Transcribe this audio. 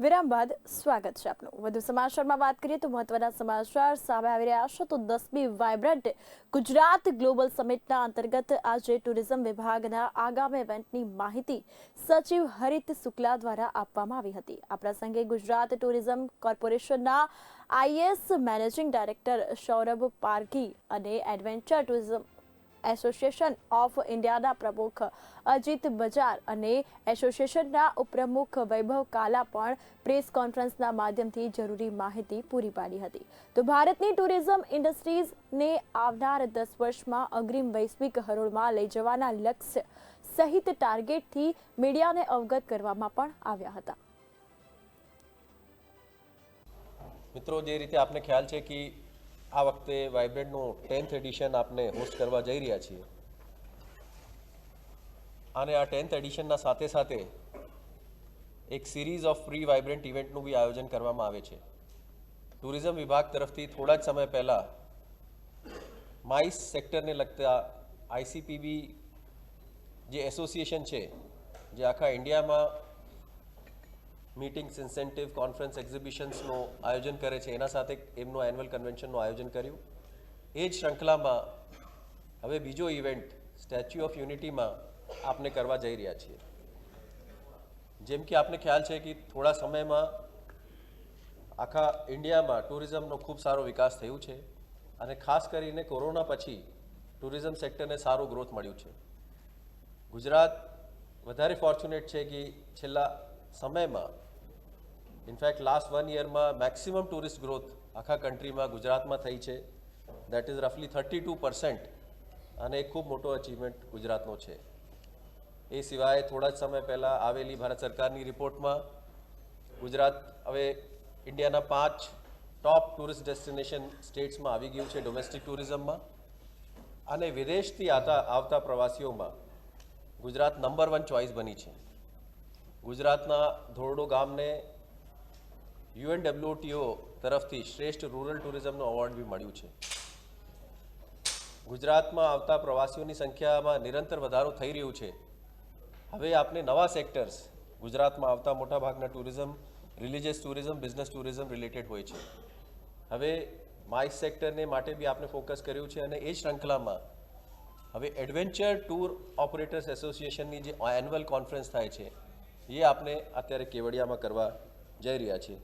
વિરામ બાદ સ્વાગત છે આપનું. વધુ સમાચારમાં વાત કરીએ તો મહત્વના સમાચાર સામે આવી રહ્યા છે. તો દસમી વાઇબ્રન્ટ ગુજરાત ગ્લોબલ સમિટના અંતર્ગત આજે ટુરિઝમ વિભાગના આગામી ઇવેન્ટની માહિતી સચિવ હરિત શુક્લા દ્વારા આપવામાં આવી હતી. આ પ્રસંગે ગુજરાત ટુરિઝમ કોર્પોરેશનના IAS managing director Saurabh Parghi અને એડવેન્ચર ટુરિઝમ એસોસિએશન ઓફ ઇન્ડિયાના પ્રમુખ અજીત બજાર અને એસોસિએશનના ઉપપ્રમુખ વૈભવ કાલા પણ પ્રેસ કોન્ફરન્સના માધ્યમથી જરૂરી માહિતી પૂરી પાડી હતી. તો ભારતની ટુરિઝમ ઇન્ડસ્ટ્રીઝને આવનાર દસ વર્ષમાં અગ્રીમ વૈશ્વિક હરોળમાં લઈ જવાના લક્ષ્ય સહિત ટાર્ગેટથી મીડિયાને અવગત કરવામાં પણ આવ્યા હતા. મિત્રો, જે રીતે આપને ખ્યાલ છે કે આ વખતે વાઇબ્રન્ટનું ટેન્થ એડિશન આપને હોસ્ટ કરવા જઈ રહ્યા છીએ. અને આ ટેન્થ એડિશનના સાથે સાથે એક સિરીઝ ઓફ ફ્રી વાઇબ્રન્ટ ઇવેન્ટનું બી આયોજન કરવામાં આવે છે. ટુરિઝમ વિભાગ તરફથી થોડા જ સમય પહેલાં માઇસ સેક્ટરને લગતા આઈસીપીબી જે એસોસિએશન છે, જે આખા ઇન્ડિયામાં મીટિંગ્સ ઇન્સેન્ટિવ કોન્ફરન્સ એક્ઝિબિશન્સનું આયોજન કરે છે. એના સાથે એમનું એન્યુઅલ કન્વેન્શનનું આયોજન કર્યું. એ જ શ્રૃંખલામાં હવે બીજો ઇવેન્ટ સ્ટેચ્યુ ઓફ યુનિટીમાં આપને કરવા જઈ રહ્યા છીએ. જેમ કે આપને ખ્યાલ છે કે થોડા સમયમાં આખા ઇન્ડિયામાં ટુરિઝમનો ખૂબ સારો વિકાસ થયું છે અને ખાસ કરીને કોરોના પછી ટુરિઝમ સેક્ટરને સારું ગ્રોથ મળ્યું છે. ગુજરાત વધારે ફોર્ચ્યુનેટ છે કે છેલ્લા સમયમાં ઇનફેક્ટ લાસ્ટ વન યરમાં મેક્સિમમ ટુરિસ્ટ ગ્રોથ આખા કન્ટ્રીમાં ગુજરાતમાં થઈ છે. દેટ ઇઝ રફલી થર્ટી ટુ પર્સન્ટ અને એ ખૂબ મોટો અચીવમેન્ટ ગુજરાતનો છે. એ સિવાય થોડા જ સમય પહેલાં આવેલી ભારત સરકારની રિપોર્ટમાં ગુજરાત હવે ઇન્ડિયાના પાંચ ટોપ ટુરિસ્ટ ડેસ્ટિનેશન સ્ટેટ્સમાં આવી ગયું છે ડોમેસ્ટિક ટુરિઝમમાં અને વિદેશથી આવતા આવતા પ્રવાસીઓમાં ગુજરાત નંબર વન ચોઇસ બની છે. ગુજરાતના ધોરડો ગામને યુએનડબ્લ્યુટીઓ તરફથી શ્રેષ્ઠ રૂરલ ટુરિઝમનો એવોર્ડ બી મળ્યું છે. ગુજરાતમાં આવતા પ્રવાસીઓની સંખ્યામાં નિરંતર વધારો થઈ રહ્યો છે. હવે આપને નવા સેક્ટર્સ, ગુજરાતમાં આવતા મોટાભાગના tourism, religious tourism, business tourism related હોય છે. હવે માઇસ સેક્ટરને માટે બી આપણે ફોકસ કર્યું છે અને એ શ્રૃંખલામાં હવે એડવેન્ચર ટૂર ઓપરેટર્સ એસોસિએશનની જે એન્યુઅલ કોન્ફરન્સ થાય છે એ આપણે અત્યારે કેવડિયામાં કરવા જઈ રહ્યા છીએ.